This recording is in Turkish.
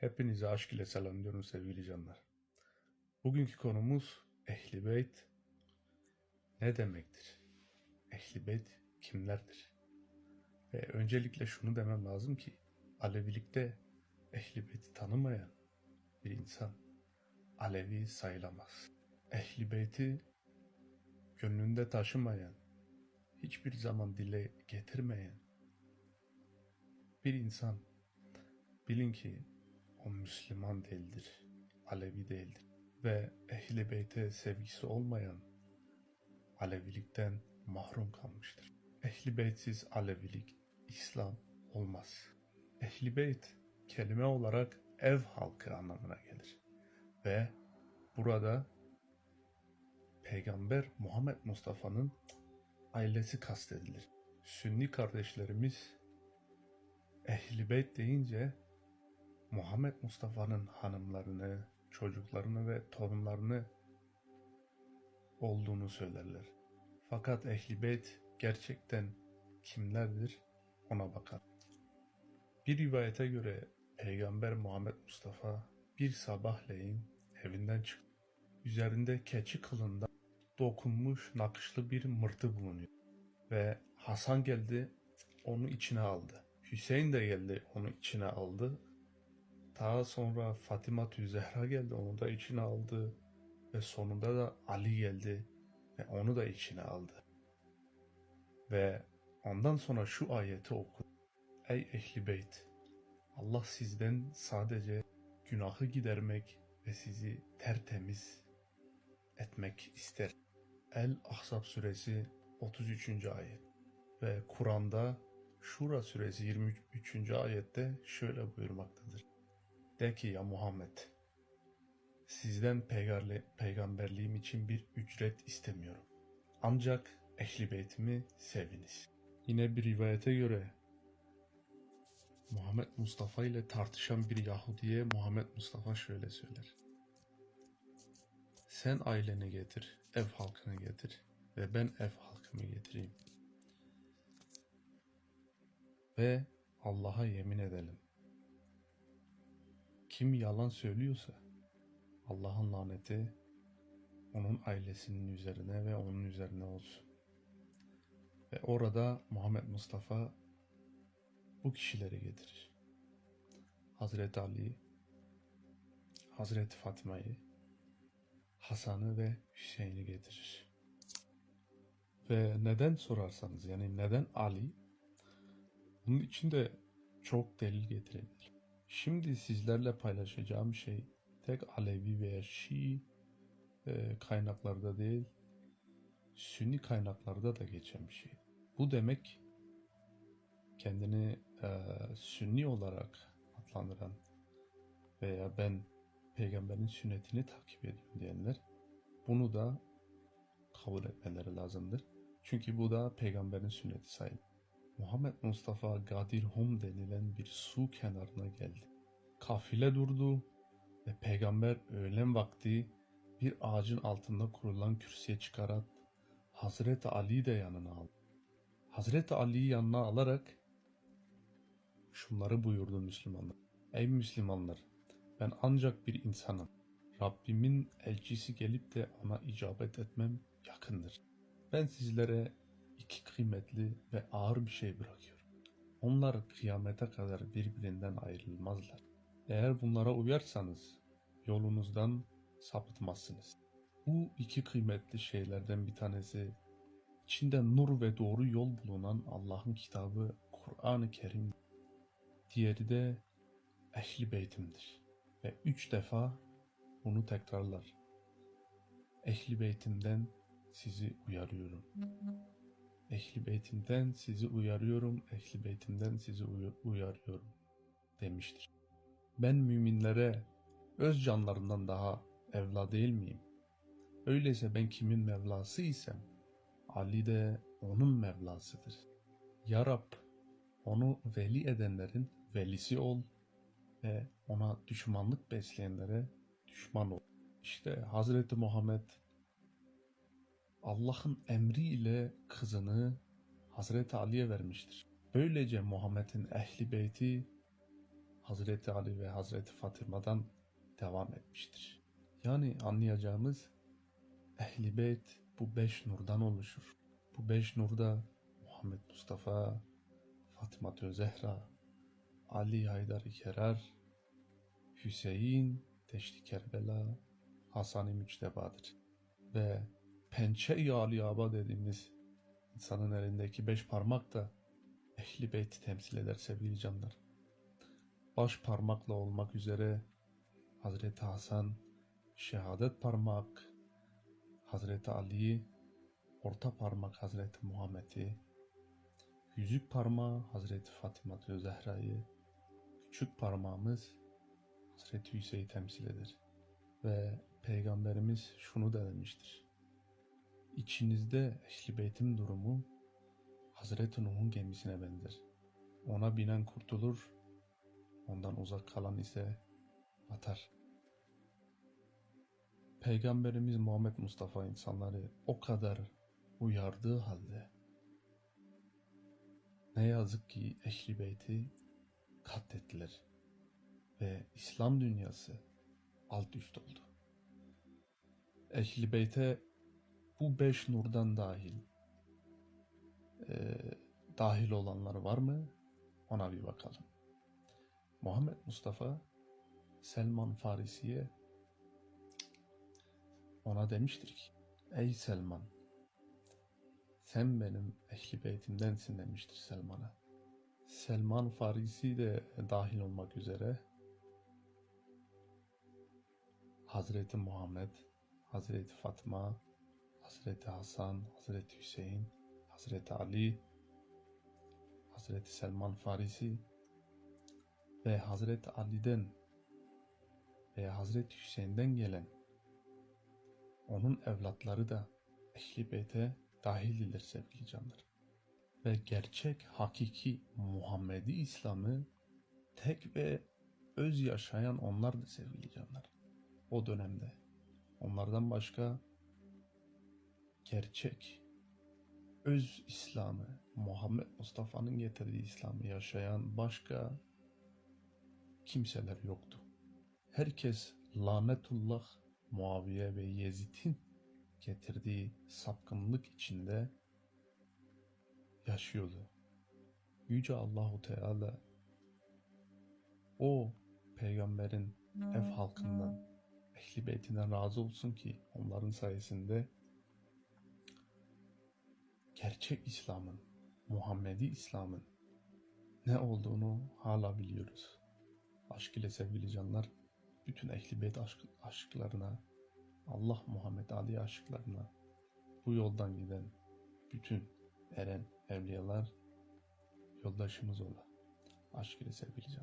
Hepinize aşk ile selamlıyorum sevgili canlar. Bugünkü konumuz Ehli Beyt ne demektir? Ehli Beyt kimlerdir? Ve öncelikle şunu demem lazım ki Alevilikte Ehli Beyt'i tanımayan bir insan Alevi sayılamaz. Ehli Beyt'i gönlünde taşımayan, hiçbir zaman dile getirmeyen bir insan bilin ki o Müslüman değildir, Alevi değildir. Ve Ehl-i Beyt'e sevgisi olmayan Alevilikten mahrum kalmıştır. Ehl-i Beytsiz Alevilik, İslam olmaz. Ehl-i Beyt kelime olarak ev halkı anlamına gelir. Ve burada Peygamber Muhammed Mustafa'nın ailesi kastedilir. Sünni kardeşlerimiz Ehl-i Beyt deyince Muhammed Mustafa'nın hanımlarını, çocuklarını ve torunlarını olduğunu söylerler. Fakat Ehl-i Beyt gerçekten kimlerdir ona bakar. Bir rivayete göre Peygamber Muhammed Mustafa bir sabahleyin evinden çıktı. Üzerinde keçi kılında dokunmuş nakışlı bir mırtı bulunuyor. Ve Hasan geldi onu içine aldı. Hüseyin de geldi onu içine aldı. Daha sonra Fatima Zehra geldi onu da içine aldı. Ve sonunda da Ali geldi ve onu da içine aldı. Ve ondan sonra şu ayeti oku. Ey ehli beyt! Allah sizden sadece günahı gidermek ve sizi tertemiz etmek ister. El-Ahzab suresi 33. ayet ve Kur'an'da Şura suresi 23. ayette şöyle buyurmaktadır. De ki ya Muhammed, sizden peygamberli- peygamberliğim için bir ücret istemiyorum. Ancak ehli beytimi seviniz. Yine bir rivayete göre Muhammed Mustafa ile tartışan bir Yahudiye Muhammed Mustafa şöyle söyler. Sen aileni getir, ev halkını getir ve ben ev halkımı getireyim. Ve Allah'a yemin edelim. Kim yalan söylüyorsa Allah'ın laneti onun ailesinin üzerine ve onun üzerine olsun. Ve orada Muhammed Mustafa bu kişileri getirir. Hazreti Ali, Hazreti Fatma'yı, Hasan'ı ve Hüseyin'i getirir. Ve neden sorarsanız yani neden Ali? Bunun için de çok delil getirebilir. Şimdi sizlerle paylaşacağım şey tek Alevi veya Şii e, kaynaklarda değil, Sünni kaynaklarda da geçen bir şey. Bu demek kendini e, Sünni olarak adlandıran veya ben peygamberin sünnetini takip ediyorum diyenler bunu da kabul etmeleri lazımdır. Çünkü bu da peygamberin sünneti sayılır. Muhammed Mustafa Gadir Hum denilen bir su kenarına geldi. Kafile durdu ve peygamber öğlen vakti bir ağacın altında kurulan kürsüye çıkarak Hazreti Ali'yi de yanına aldı. Hazreti Ali'yi yanına alarak şunları buyurdu Müslümanlar. Ey Müslümanlar! Ben ancak bir insanım. Rabbimin elçisi gelip de ona icabet etmem yakındır. Ben sizlere iki kıymetli ve ağır bir şey bırakıyorum. Onlar kıyamete kadar birbirinden ayrılmazlar. Eğer bunlara uyarsanız yolunuzdan sapıtmazsınız. Bu iki kıymetli şeylerden bir tanesi içinde nur ve doğru yol bulunan Allah'ın kitabı Kur'an-ı Kerim. Diğeri de Ehli Beytim'dir. Ve üç defa bunu tekrarlar. Ehli Beytim'den sizi uyarıyorum. Ehli Beytim'den sizi uyarıyorum, Ehli Beytim'den sizi uy- uyarıyorum demiştir. Ben müminlere öz canlarından daha evla değil miyim? Öyleyse ben kimin Mevlası isem, Ali de onun Mevlasıdır. Ya Rab, onu veli edenlerin velisi ol ve ona düşmanlık besleyenlere düşman ol. İşte Hazreti Muhammed Allah'ın emriyle kızını Hazreti Ali'ye vermiştir. Böylece Muhammed'in ehli beyti Hazreti Ali ve Hazreti Fatıma'dan devam etmiştir. Yani anlayacağımız Ehli Beyt bu beş nurdan oluşur. Bu beş nurda Muhammed Mustafa, Fatıma Zehra, Ali Haydar-ı Kerar, Hüseyin, Deşti Kerbela, Hasan-ı Müçteba'dır. Ve pençe-i aliyaba dediğimiz insanın elindeki beş parmak da Ehli Beyt'i temsil eder sevgili canlar. Baş parmakla olmak üzere Hazreti Hasan, şehadet parmak, Hazreti Ali, orta parmak Hazreti Muhammed'i, yüzük parmağı Hazreti Fatıma Zehra'yı, küçük parmağımız Hazreti Hüseyin'i temsil eder. Ve Peygamberimiz şunu da demiştir. İçinizde Ehli Beyt'in durumu Hazreti Nuh'un gemisine benzer. Ona binen kurtulur, ondan uzak kalan ise batar. Peygamberimiz Muhammed Mustafa insanları o kadar uyardığı halde ne yazık ki Ehli Beyt'i katlettiler ve İslam dünyası alt üst oldu. Ehli Beyt'e bu beş nurdan dahil e, dahil olanlar var mı? Ona bir bakalım. Muhammed Mustafa Selman Farisi'ye ona demiştir ki Ey Selman sen benim ehli beytimdensin demiştir Selman'a. Selman Farisi de dahil olmak üzere Hazreti Muhammed, Hazreti Fatma, Hazreti Hasan, Hazreti Hüseyin, Hazreti Ali, Hazreti Selman Farisi ve Hazreti Ali'den veya Hazreti Hüseyin'den gelen onun evlatları da Ehli Beyt'e dahildiler sevgili canlar. Ve gerçek, hakiki Muhammedi İslam'ı tek ve öz yaşayan onlardı sevgili canlar. O dönemde. Onlardan başka gerçek, öz İslam'ı, Muhammed Mustafa'nın getirdiği İslam'ı yaşayan başka kimseler yoktu. Herkes lanetullah Muaviye ve Yezid'in getirdiği sapkınlık içinde yaşıyordu. Yüce Allahu Teala o peygamberin ev halkından, ehli beytinden razı olsun ki onların sayesinde gerçek İslam'ın, Muhammedi İslam'ın ne olduğunu hala biliyoruz. Aşk ile sevgili canlar, bütün ehli beyt aşk, aşklarına, Allah Muhammed Ali aşıklarına, bu yoldan giden bütün eren evliyalar yoldaşımız ola. Aşk ile sevgili canlar.